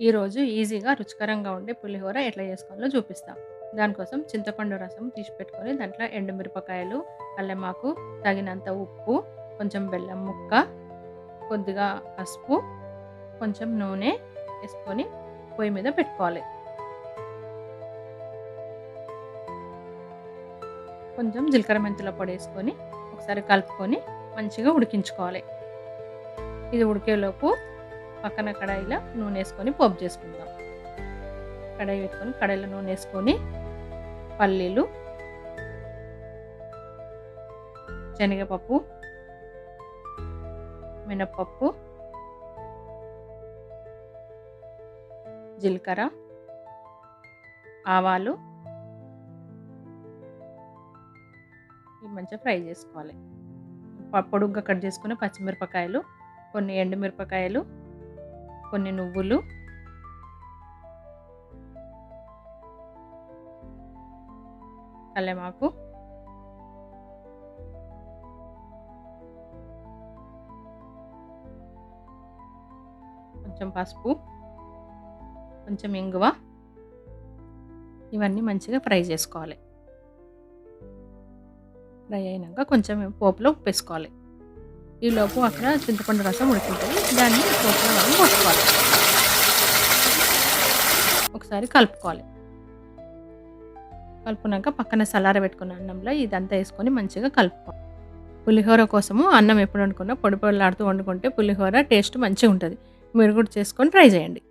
ఈరోజు ఈజీగా రుచికరంగా ఉండే పులిహోర ఎట్లా చేసుకోవాలో చూపిస్తాం. దానికోసం చింతపండు రసం తీసి పెట్టుకొని దాంట్లో ఎండుమిరపకాయలు అల్లెమాకు తగినంత ఉప్పు కొంచెం బెల్లం ముక్క కొద్దిగా పసుపు కొంచెం నూనె వేసుకొని పొయ్యి మీద పెట్టుకోవాలి. కొంచెం జీలకర్ర మెంతుల పొడి వేసుకొని ఒకసారి కలుపుకొని మంచిగా ఉడికించుకోవాలి. ఇది ఉడికేలోపు పక్కన కడాయిలో నూనె వేసుకొని పోపు చేసుకుందాం. కడాయి పెట్టుకొని కడాయిలో నూనె వేసుకొని పల్లీలు శనగపప్పు మినప్పప్పు జీలకర్ర ఆవాలు ఇవి మంచిగా ఫ్రై చేసుకోవాలి. పొడుగ్గా కట్ చేసుకుని పచ్చిమిరపకాయలు కొన్ని ఎండుమిరపకాయలు కొన్ని నువ్వులు. కల్లెమాకు. కొంచెం పసుపు. కొంచెం ఇంగువ. ఇవన్నీ మంచిగా ఫ్రై చేసుకోవాలి. ఫ్రై అయినాక కొంచెం పోపులో ఉప్పు వేసుకోవాలి ఈలోపు అక్కడ చింతపండు రసం ఉడుకుంటుంది దాన్ని పోపులో మనం ఒకసారి కలుపుకోవాలి. కలుపుకున్నాక పక్కన సలార పెట్టుకున్న అన్నంలో ఇదంతా వేసుకొని మంచిగా కలుపుకోవాలి. పులిహోర కోసము అన్నం ఎప్పుడు వండుకున్నా పొడి పొడిలాడుతూ వండుకుంటే పులిహోర టేస్ట్ మంచిగా ఉంటుంది. మీరు కూడా చేసుకొని ట్రై చేయండి.